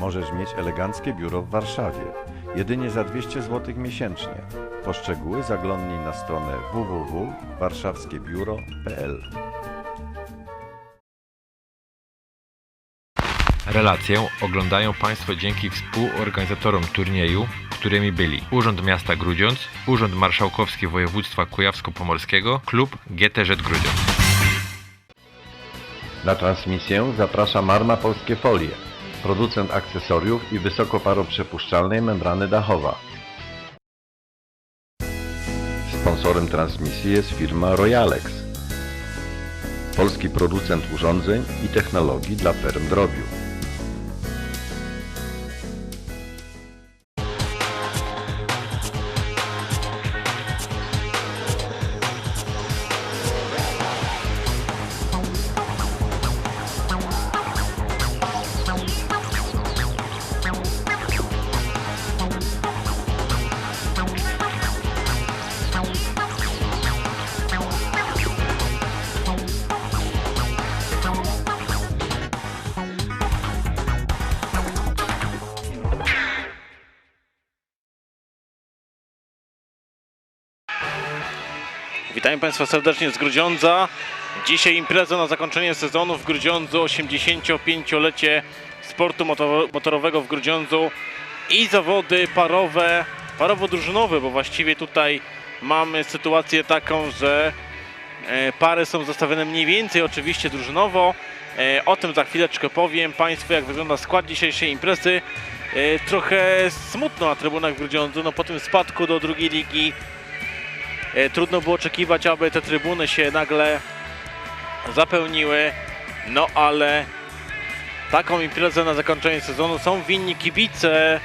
możesz mieć eleganckie biuro w Warszawie. Jedynie za 200 zł miesięcznie. Po szczegóły zaglądnij na stronę www.warszawskiebiuro.pl Relację oglądają Państwo dzięki współorganizatorom turnieju, którymi byli Urząd Miasta Grudziądz, Urząd Marszałkowski Województwa Kujawsko-Pomorskiego, klub GTZ Grudziądz. Na transmisję zaprasza Marma Polskie Folie, producent akcesoriów i wysokoparoprzepuszczalnej membrany dachowa. Sponsorem transmisji jest firma Royalex, polski producent urządzeń i technologii dla ferm drobiu. Państwa serdecznie z Grudziądza. Dzisiaj impreza na zakończenie sezonu w Grudziądzu, 85-lecie sportu motor- motorowego w Grudziądzu i zawody parowe, parowo-drużynowe, bo właściwie tutaj mamy sytuację taką, że e, pary są zostawione mniej więcej oczywiście drużynowo. E, O tym za chwileczkę powiem Państwu, jak wygląda skład dzisiejszej imprezy. E, Trochę smutno na trybunach w Grudziądzu, no po tym spadku do drugiej ligi Trudno było oczekiwać, aby te trybuny się nagle zapełniły. No ale taką imprezę na zakończenie sezonu są winni kibice,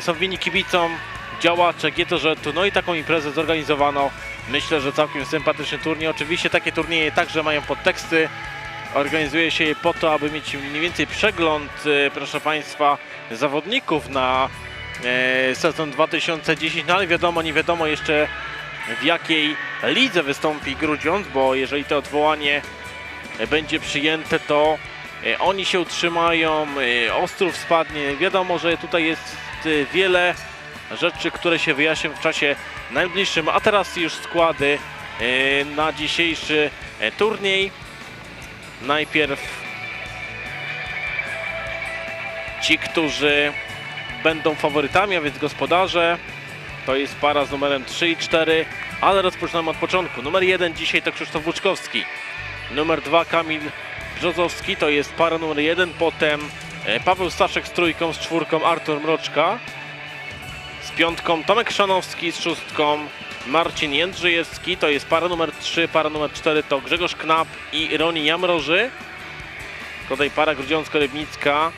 są winni kibicom działacze GTZ-u. No i taką imprezę zorganizowano. Myślę, że całkiem sympatyczny turniej. Oczywiście takie turnieje także mają podteksty. Organizuje się je po to, aby mieć mniej więcej przegląd, e, proszę Państwa, zawodników na e, sezon 2010. No ale wiadomo, nie wiadomo jeszcze w jakiej lidze wystąpi Grudziądz, bo jeżeli to odwołanie będzie przyjęte, to e, oni się utrzymają, e, Ostrów spadnie. Wiadomo, że tutaj jest e, wiele rzeczy, które się wyjaśnią w czasie najbliższym, a teraz już składy na dzisiejszy turniej. Najpierw ci, którzy będą faworytami, a więc gospodarze. To jest para z numerem 3 i 4, ale rozpoczynamy od początku. Numer 1 dzisiaj to Krzysztof Łuczkowski. Numer 2 Kamil Brzozowski, to jest para numer 1. Potem e, Paweł Staszek z trójką, z czwórką Artur Mroczka. Z piątką Tomek Szanowski, z szóstką Marcin Jędrzejewski, to jest para numer 3. Para numer 4 to Grzegorz Knap i Roni Jamroży. Tutaj para Grudziącko-Rybnicka.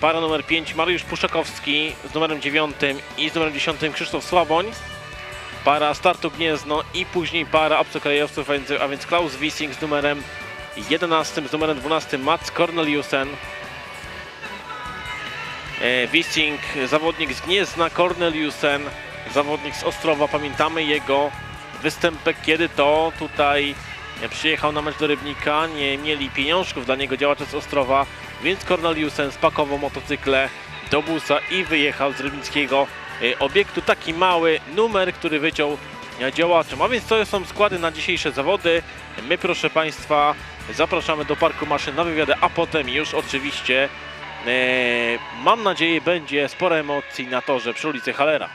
Para numer 5 Mariusz Puszczakowski z numerem 9 i z numerem 10 Krzysztof Słaboń. Para Startu Gniezno i później para obcokrajowców, a więc, Klaus Wissing z numerem 11, z numerem 12 Mats Corneliusen. E, Wissing, zawodnik z Gniezna, Corneliusen, zawodnik z Ostrowa. Pamiętamy jego występek, kiedy to tutaj przyjechał na mecz do Rybnika. Nie mieli pieniążków dla niego działacze z Ostrowa, więc Corneliusen spakował motocykle do busa i wyjechał z rybnickiego e, obiektu. Taki mały numer, który wyciął e, działaczom. A więc to są składy na dzisiejsze zawody. My, proszę Państwa, zapraszamy do Parku Maszyn na wywiadę, a potem już oczywiście e, mam nadzieję będzie sporo emocji na torze przy ulicy Halera.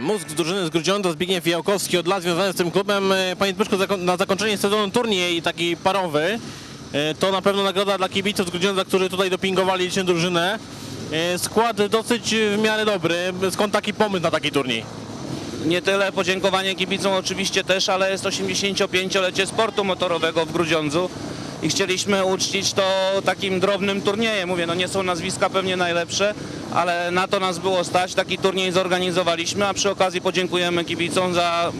Mózg z drużyny z Grudziądza, Zbigniew Jałkowski, od lat związany z tym klubem. E, Panie Zbyszku, na zakończenie sezonu turniej taki parowy, e, to na pewno nagroda dla kibiców z Grudziądza, którzy tutaj dopingowali liczną drużynę. E, Skład dosyć e, w miarę dobry. Skąd taki pomysł na taki turniej? Nie tyle podziękowanie kibicom oczywiście też, ale jest 85-lecie sportu motorowego w Grudziądzu i chcieliśmy uczcić to takim drobnym turniejem. Mówię, no nie są nazwiska pewnie najlepsze, ale na to nas było stać. Taki turniej zorganizowaliśmy, a przy okazji podziękujemy kibicom za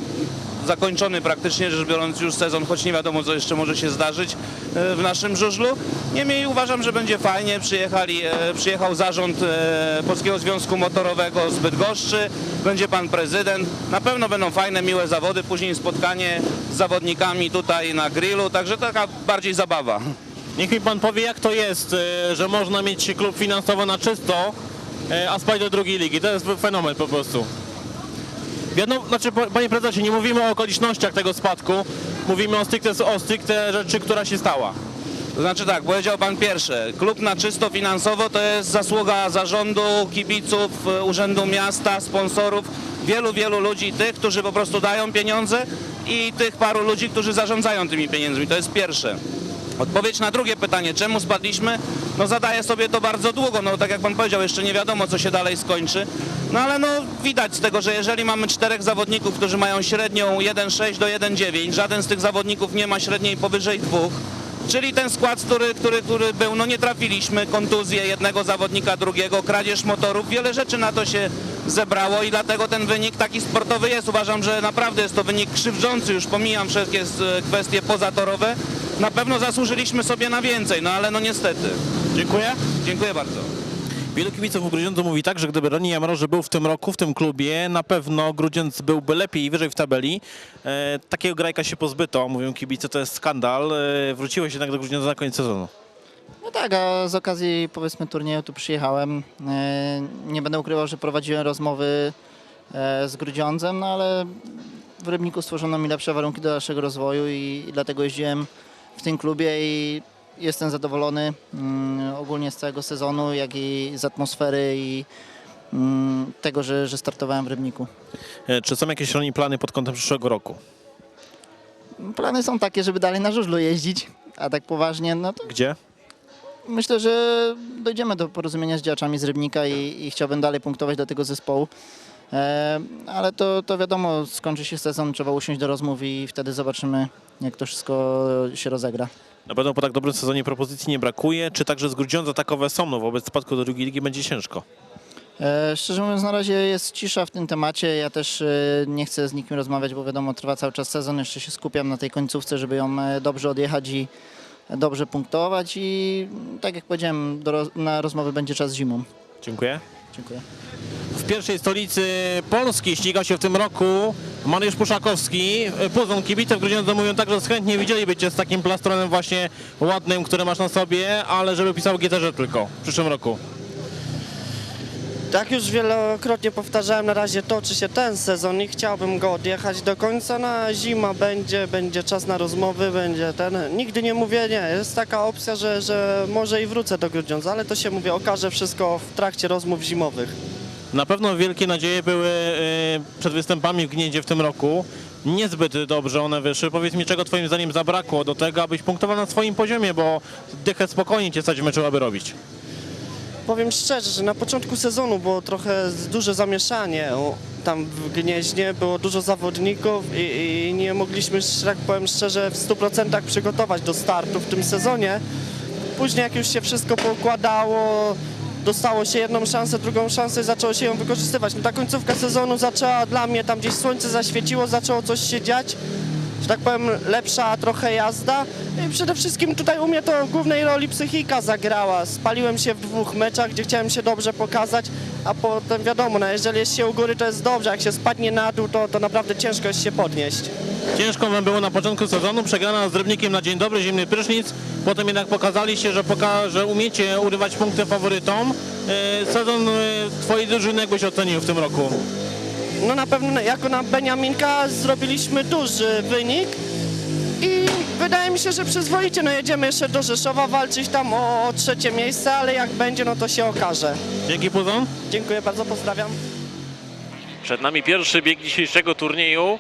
zakończony praktycznie rzecz biorąc już sezon, choć nie wiadomo co jeszcze może się zdarzyć e, w naszym żużlu. Niemniej uważam, że będzie fajnie. Przyjechali, e, przyjechał zarząd e, Polskiego Związku Motorowego z Bydgoszczy, będzie pan prezydent. Na pewno będą fajne, miłe zawody, później spotkanie z zawodnikami tutaj na grillu, także taka bardziej zabawa. Niech mi pan powie, jak to jest, że można mieć klub finansowo na czysto, a spać do drugiej ligi. To jest fenomen po prostu. Wiadomo, znaczy, panie prezesie, nie mówimy o okolicznościach tego spadku, mówimy o stricte, o stricte rzeczy, która się stała. Znaczy tak, powiedział pan pierwsze, klub na czysto finansowo to jest zasługa zarządu, kibiców, e, urzędu miasta, sponsorów, wielu, wielu ludzi, tych, którzy po prostu dają pieniądze i tych paru ludzi, którzy zarządzają tymi pieniędzmi. To jest pierwsze. Odpowiedź na drugie pytanie, czemu spadliśmy? No zadaję sobie to bardzo długo, no tak jak pan powiedział, jeszcze nie wiadomo co się dalej skończy. No ale no widać z tego, że jeżeli mamy czterech zawodników, którzy mają średnią 1,6 do 1,9, żaden z tych zawodników nie ma średniej powyżej dwóch, Czyli ten skład, który, który, który był, no nie trafiliśmy, kontuzje jednego zawodnika, drugiego, kradzież motorów, wiele rzeczy na to się zebrało i dlatego ten wynik taki sportowy jest. Uważam, że naprawdę jest to wynik krzywdzący, już pomijam wszystkie z- kwestie pozatorowe. Na pewno zasłużyliśmy sobie na więcej, no ale no niestety. Dziękuję. Dziękuję bardzo. Wielu kibiców u Grudziądzu mówi tak, że gdyby Roni Jamroży był w tym roku, w tym klubie, na pewno Grudziądz byłby lepiej i wyżej w tabeli. E, takiego grajka się pozbyto, mówią kibice, to jest skandal. E, wróciłeś jednak do Grudziądza na koniec sezonu. No tak, a z okazji powiedzmy turnieju tu przyjechałem. E, Nie będę ukrywał, że prowadziłem rozmowy e, z Grudziądzem, no ale w Rybniku stworzono mi lepsze warunki do dalszego rozwoju i, i dlatego jeździłem w tym klubie i jestem zadowolony mm, ogólnie z całego sezonu, jak i z atmosfery i mm, tego, że, że startowałem w Rybniku. E, czy są jakieś Roni plany pod kątem przyszłego roku? Plany są takie, żeby dalej na żużlu jeździć, a tak poważnie, no to Gdzie? Myślę, że dojdziemy do porozumienia z działaczami z Rybnika i, i chciałbym dalej punktować do tego zespołu. E, ale to, to wiadomo, skończy się sezon, trzeba usiąść do rozmów i wtedy zobaczymy, jak to wszystko się rozegra. Na pewno po tak dobrym sezonie propozycji nie brakuje. Czy także z Grudziądza takowe są? No wobec spadku do drugiej ligi będzie ciężko. E, szczerze mówiąc, na razie jest cisza w tym temacie. Ja też e, nie chcę z nikim rozmawiać, bo wiadomo, trwa cały czas sezon. Jeszcze się skupiam na tej końcówce, żeby ją e, dobrze odjechać i dobrze punktować. I tak jak powiedziałem, na rozmowy będzie czas zimą. Dziękuję. Dziękuję. W pierwszej stolicy Polski ściga się w tym roku Mariusz Puszakowski. Poznam kibice w Grudziądzu mówią tak, że chętnie widzieliby Cię z takim plastronem właśnie ładnym, który masz na sobie, ale żeby pisał GTR tylko w przyszłym roku. Tak już wielokrotnie powtarzałem, na razie toczy się ten sezon i chciałbym go odjechać do końca. Na zima będzie, będzie czas na rozmowy, będzie ten. Nigdy nie mówię nie, jest taka opcja, że, że może i wrócę do Grudziądza, ale to się mówię, okaże wszystko w trakcie rozmów zimowych. Na pewno wielkie nadzieje były e, przed występami w Gnieździe w tym roku. Niezbyt dobrze one wyszły. Powiedz mi, czego Twoim zdaniem zabrakło do tego, abyś punktował na swoim poziomie, bo dychę spokojnie Cię stać w meczu, aby robić. Powiem szczerze, że na początku sezonu było trochę duże zamieszanie. Tam w Gnieźnie było dużo zawodników i, i nie mogliśmy, tak powiem szczerze, w 100% przygotować do startu w tym sezonie. Później jak już się wszystko poukładało, dostało się jedną szansę, drugą szansę i zaczęło się ją wykorzystywać. No ta końcówka sezonu zaczęła dla mnie, tam gdzieś słońce zaświeciło, zaczęło coś się dziać że tak powiem, lepsza trochę jazda. I przede wszystkim tutaj u mnie to głównej roli psychika zagrała. Spaliłem się w dwóch meczach, gdzie chciałem się dobrze pokazać, a potem wiadomo, no, jeżeli jest się u góry, to jest dobrze, jak się spadnie na dół, to, to naprawdę ciężko jest się podnieść. Ciężko wam było na początku sezonu, przegrana z Rybnikiem na dzień dobry, zimny prysznic. Potem jednak pokazaliście, że, poka że umiecie urywać punkty faworytom. E, Sezon e, twojej drużyny jakbyś ocenił w tym roku? No na pewno jako na Beniaminka zrobiliśmy duży wynik i wydaje mi się, że przyzwoicie, no jedziemy jeszcze do Rzeszowa walczyć tam o, trzecie miejsce, ale jak będzie, no to się okaże. Dzięki Puzon. Dziękuję bardzo, pozdrawiam. Przed nami pierwszy bieg dzisiejszego turnieju.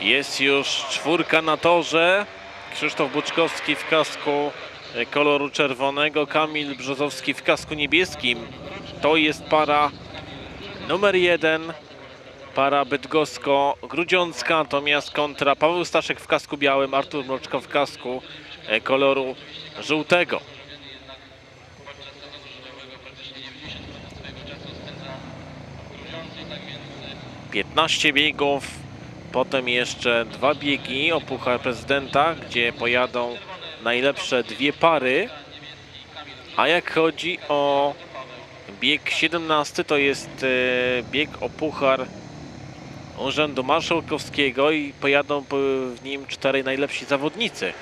Jest już czwórka na torze. Krzysztof Buczkowski w kasku koloru czerwonego, Kamil Brzozowski w kasku niebieskim. To jest para numer jeden. Para bydgosko-grudziącka, natomiast kontra Paweł Staszek w kasku białym, Artur Mroczko w kasku e, koloru żółtego. 15 biegów, potem jeszcze dwa biegi o Puchar Prezydenta, gdzie pojadą najlepsze dwie pary. A jak chodzi o bieg 17, to jest e, bieg o Puchar Urzędu Marszałkowskiego i pojadą po- w nim czterej najlepsi zawodnicy.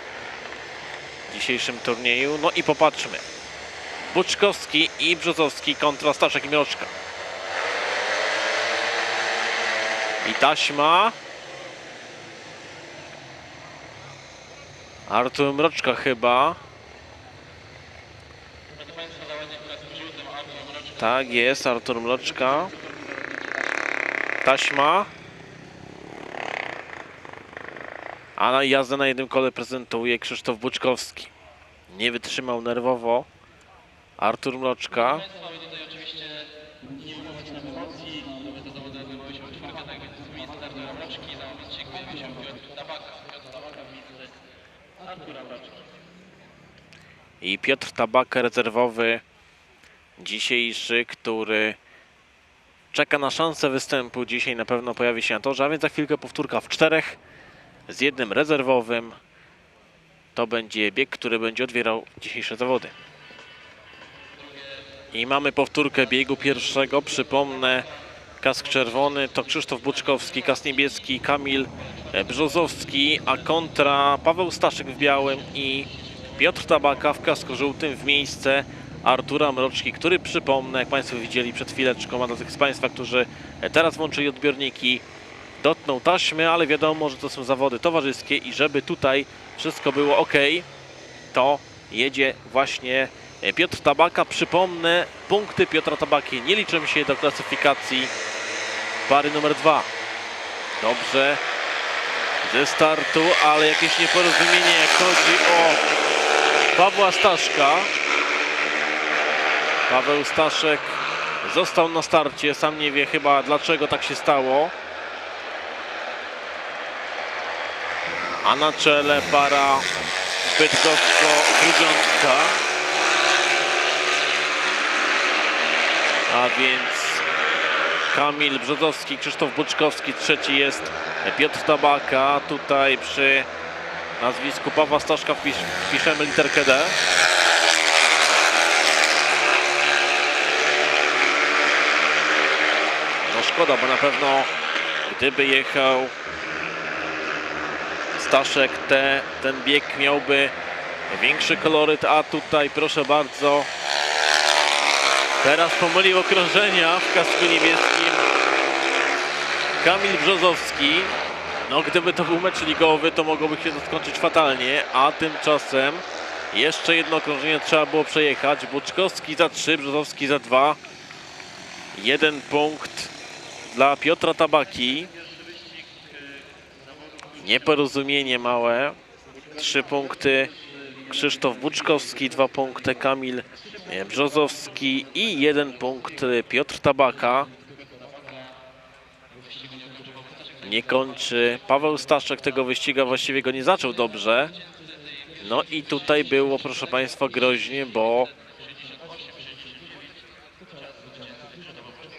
w dzisiejszym turnieju. No i popatrzmy. Buczkowski i Brzozowski kontra Staszek i Mroczka. I taśma. Artur Mroczka chyba. Tak jest, Artur Mroczka. Taśma. A na jazdę na jednym kole prezentuje Krzysztof Buczkowski. Nie wytrzymał nerwowo. Artur Mroczka. I Piotr Tabaka rezerwowy dzisiejszy, który czeka na szansę występu. Dzisiaj na pewno pojawi się na torze, a więc za chwilkę powtórka w czterech z jednym rezerwowym. To będzie bieg, który będzie otwierał dzisiejsze zawody. I mamy powtórkę biegu pierwszego. Przypomnę, kask czerwony to Krzysztof Buczkowski, kask niebieski Kamil Brzozowski, a kontra Paweł Staszek w białym i Piotr Tabaka w kasku żółtym w miejsce Artura Mroczki, który przypomnę, jak Państwo widzieli przed chwileczką, a dla tych z Państwa, którzy teraz włączyli odbiorniki, dotknął taśmy, ale wiadomo, że to są zawody towarzyskie i żeby tutaj wszystko było ok, to jedzie właśnie Piotr Tabaka. Przypomnę, punkty Piotra Tabaki nie liczą się do klasyfikacji pary numer dwa. Dobrze ze startu, ale jakieś nieporozumienie jak chodzi o Pawła Staszka. Paweł Staszek został na starcie, sam nie wie chyba dlaczego tak się stało. A na czele para Bydgoszczo-Grudziącka. A więc Kamil Brzozowski, Krzysztof Buczkowski, trzeci jest Piotr Tabaka. Tutaj przy nazwisku Pawła Staszka wpisz, wpiszemy literkę D. szkoda, bo na pewno gdyby jechał Staszek, te, ten bieg miałby większy koloryt, a tutaj proszę bardzo teraz pomylił okrążenia w kasku niebieskim Kamil Brzozowski. No gdyby to był mecz ligowy, to mogłoby się to skończyć fatalnie, a tymczasem jeszcze jedno okrążenie trzeba było przejechać. Buczkowski za 3, Brzozowski za 2. Jeden punkt dla Piotra Tabaki. Nieporozumienie małe. Trzy punkty Krzysztof Buczkowski, dwa punkty Kamil Brzozowski i jeden punkt Piotr Tabaka. Nie kończy Paweł Staszek tego wyścigu, właściwie go nie zaczął dobrze. No i tutaj było, proszę Państwa, groźnie, bo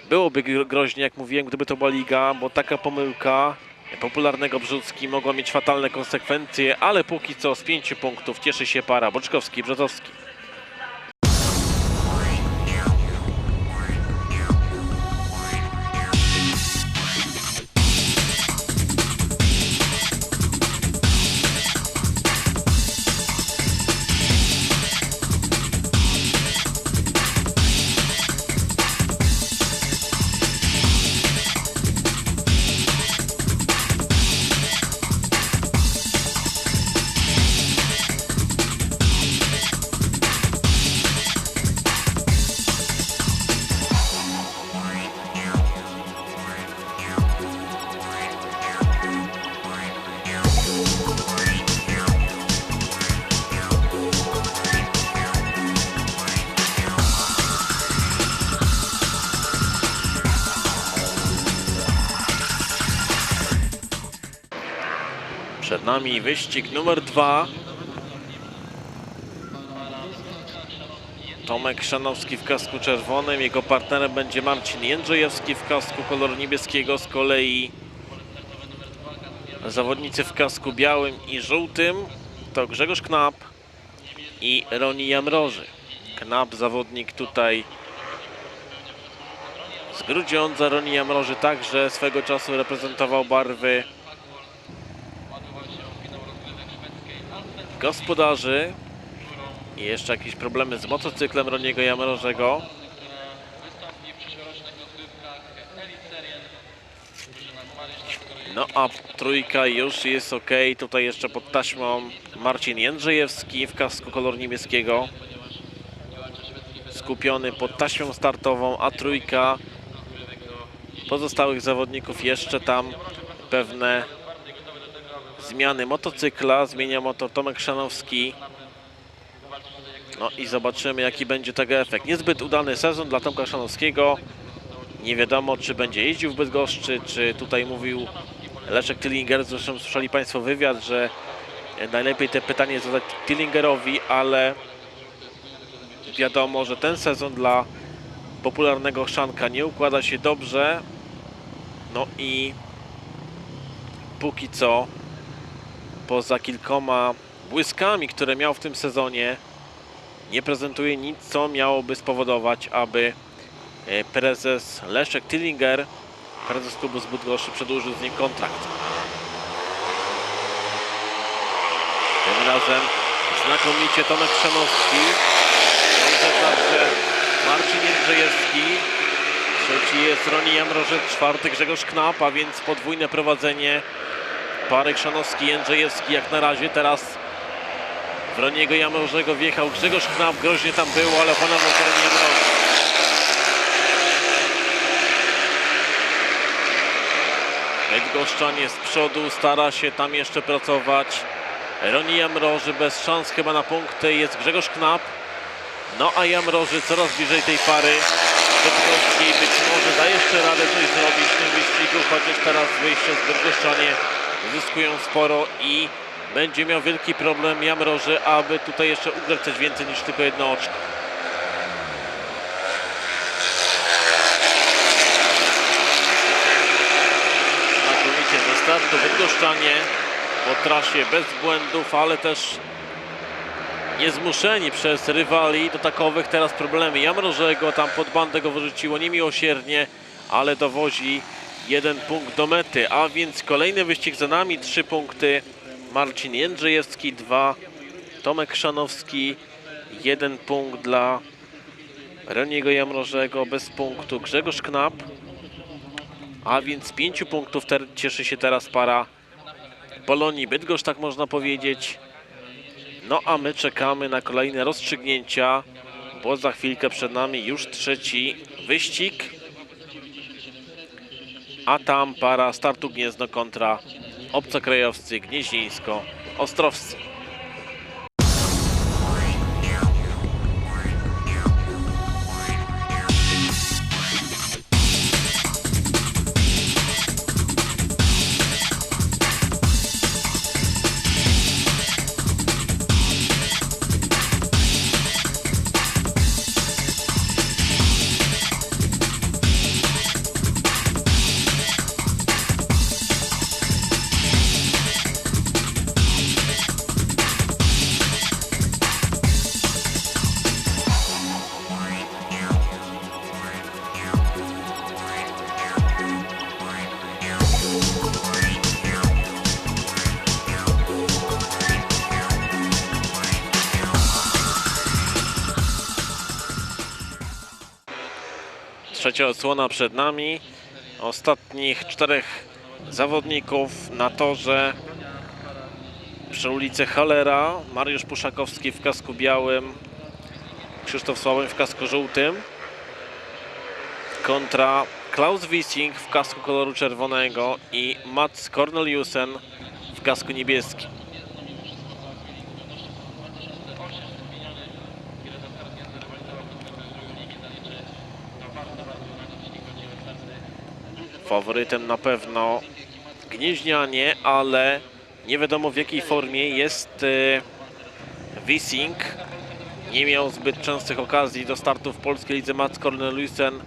byłoby gro- groźnie, jak mówiłem, gdyby to była liga, bo taka pomyłka popularnego Brzódzki mogła mieć fatalne konsekwencje, ale póki co z pięciu punktów cieszy się para Boczkowski nami wyścig numer dwa. Tomek Szanowski w kasku czerwonym, jego partnerem będzie Marcin Jędrzejewski w kasku koloru niebieskiego, z kolei zawodnicy w kasku białym i żółtym to Grzegorz Knap i Roni Jamroży. Knap zawodnik tutaj z Grudziądza, Roni Jamroży także swego czasu reprezentował barwy gospodarzy. I jeszcze jakieś problemy z motocyklem Roniego Jamrożego. No a trójka już jest ok. Tutaj jeszcze pod taśmą Marcin Jędrzejewski w kasku kolor niebieskiego. Skupiony pod taśmą startową, a trójka pozostałych zawodników jeszcze tam pewne zmiany motocykla. Zmienia motor Tomek Szanowski. No i zobaczymy jaki będzie tego efekt. Niezbyt udany sezon dla Tomka Szanowskiego. Nie wiadomo czy będzie jeździł w Bydgoszczy, czy tutaj mówił Leszek Tillinger. Zresztą słyszeli Państwo wywiad, że najlepiej te pytanie zadać Tillingerowi, ale wiadomo, że ten sezon dla popularnego Szanka nie układa się dobrze. No i póki co poza kilkoma błyskami, które miał w tym sezonie, nie prezentuje nic, co miałoby spowodować, aby e, prezes Leszek Tillinger, prezes klubu z Bydgoszczy, przedłużył z nim kontrakt. Tym razem znakomicie Tomek Szanowski, także Marcin Jędrzejewski, trzeci jest Roni Jamrożec, czwarty Grzegorz Knap, a więc podwójne prowadzenie pary Chrzanowski-Jędrzejewski jak na razie. Teraz w Roniego Jamrożego wjechał Grzegorz Knap, groźnie tam było, ale opanował to Roni Jamrożek. Bydgoszczan jest z przodu, stara się tam jeszcze pracować. Roni Jamroży bez szans chyba na punkty, jest Grzegorz Knap. No a Jamroży coraz bliżej tej pary. Bydgoszki być może da jeszcze radę coś zrobić w tym wyścigu, chociaż teraz wyjście z Bydgoszczanie zyskują sporo i będzie miał wielki problem Jamroży, aby tutaj jeszcze ugrać coś więcej niż tylko jedno oczko. Znakomicie ze startu Bydgoszczanie po trasie bez błędów, ale też niezmuszeni przez rywali do takowych teraz problemy. Jamrożego tam pod bandę go wyrzuciło niemiłosiernie, ale dowozi jeden punkt do mety, a więc kolejny wyścig za nami, trzy punkty. Marcin Jędrzejewski, dwa. Tomek Szanowski, jeden punkt dla Reniego Jamrożego, bez punktu Grzegorz Knap. A więc pięciu punktów cieszy się teraz para Polonii Bydgoszcz, tak można powiedzieć. No a my czekamy na kolejne rozstrzygnięcia, bo za chwilkę przed nami już trzeci wyścig. A tam para startu Gniezno kontra obcokrajowscy Gnieźnieńsko-Ostrowscy. Trzecia odsłona przed nami. Ostatnich czterech zawodników na torze przy ulicy Halera. Mariusz Puszakowski w kasku białym, Krzysztof Sławoń w kasku żółtym. Kontra Klaus Wissing w kasku koloru czerwonego i Mats Corneliusen w kasku niebieskim. Faworytem na pewno Gnieźnianie, ale nie wiadomo w jakiej formie jest e, Wissing. Nie miał zbyt częstych okazji do startu w polskiej lidze Mats Corneliusen.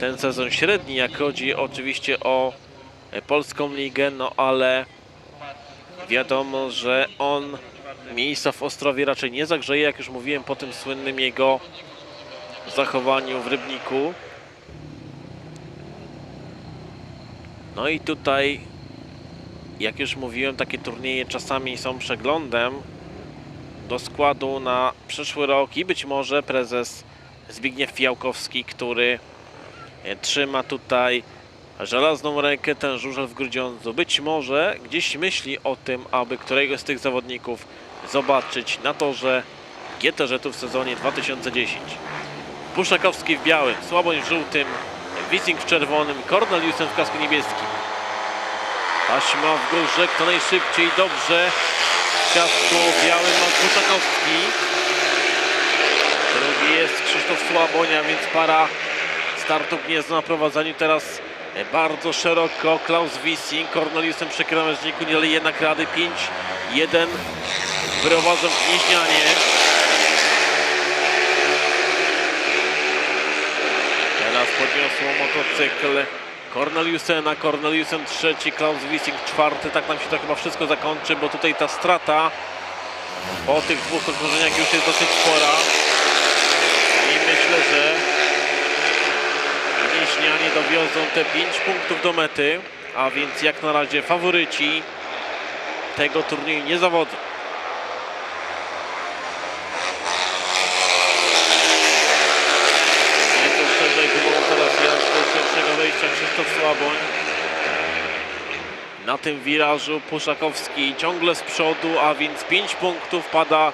Ten sezon średni, jak chodzi oczywiście o e, polską ligę, no ale wiadomo, że on miejsca w Ostrowie raczej nie zagrzeje, jak już mówiłem po tym słynnym jego zachowaniu w Rybniku. No i tutaj, jak już mówiłem, takie turnieje czasami są przeglądem do składu na przyszły rok i być może prezes Zbigniew Fiałkowski, który e, trzyma tutaj żelazną rękę ten żużel w Grudziądzu. Być może gdzieś myśli o tym, aby któregoś z tych zawodników zobaczyć na torze GTŻ-u w sezonie 2010. Puszakowski w białym, Słaboń w żółtym, Wissing w czerwonym, Corneliusen w kasku niebieskim. Taśma w górze, kto najszybciej, dobrze. W kasku białym ma Puszakowski. Drugi jest Krzysztof Słabonia, więc para startu Gniezno na prowadzeniu teraz bardzo szeroko. Klaus Wissing, Corneliusem przy krawężniku, nie jednak rady. 5-1 prowadzą Gnieźnianie. Teraz podniosło motocykl Corneliusena, Corneliusen trzeci, Klaus Wissing czwarty. Tak nam się to chyba wszystko zakończy, bo tutaj ta strata po tych dwóch okrążeniach już jest dosyć spora. I myślę, że Gnieźnianie dowiozą te 5 punktów do mety, a więc jak na razie faworyci tego turnieju nie zawodzą. Nieco szerzej próbował teraz jazd do szerszego wejścia Krzysztof Słaboń. Na tym wirażu Puszakowski ciągle z przodu, a więc 5 punktów pada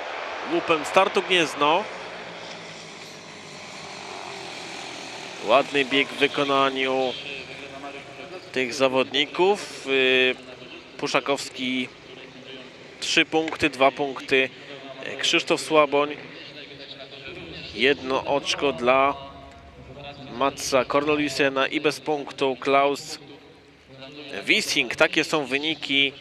łupem startu Gniezno. Ładny bieg w wykonaniu tych zawodników. Yy, Puszakowski 3 punkty, 2 punkty. Krzysztof Słaboń. Jedno oczko dla Matsa Corneliusena i bez punktu Klaus Wissing. Takie są wyniki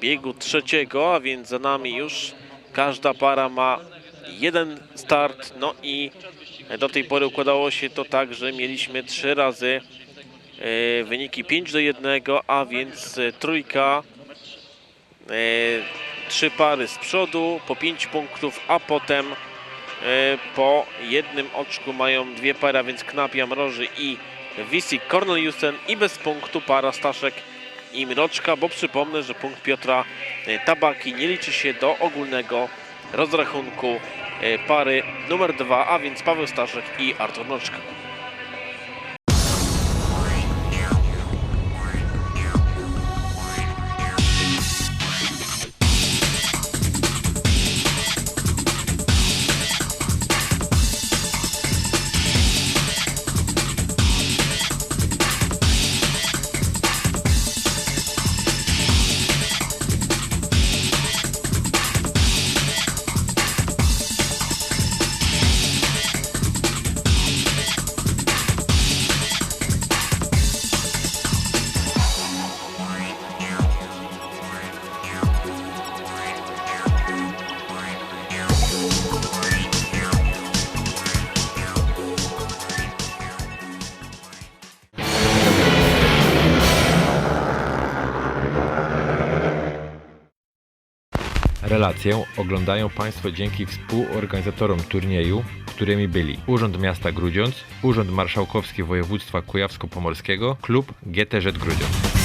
biegu trzeciego, a więc za nami już każda para ma jeden start. No i do tej pory układało się to tak, że mieliśmy trzy razy e, wyniki 5 do 1, a więc e, trójka, e, trzy pary z przodu po 5 punktów, a potem po jednym oczku mają dwie pary, a więc Knapia, Mroży i Wisik Corneliusen i bez punktu para Staszek i Mroczka, bo przypomnę, że punkt Piotra e, Tabaki nie liczy się do ogólnego rozrachunku e, pary numer dwa, a więc Paweł Staszek i Artur Mroczka. Oglądają Państwo dzięki współorganizatorom turnieju, którymi byli Urząd Miasta Grudziądz, Urząd Marszałkowski Województwa Kujawsko-Pomorskiego, klub GTŻ Grudziądz.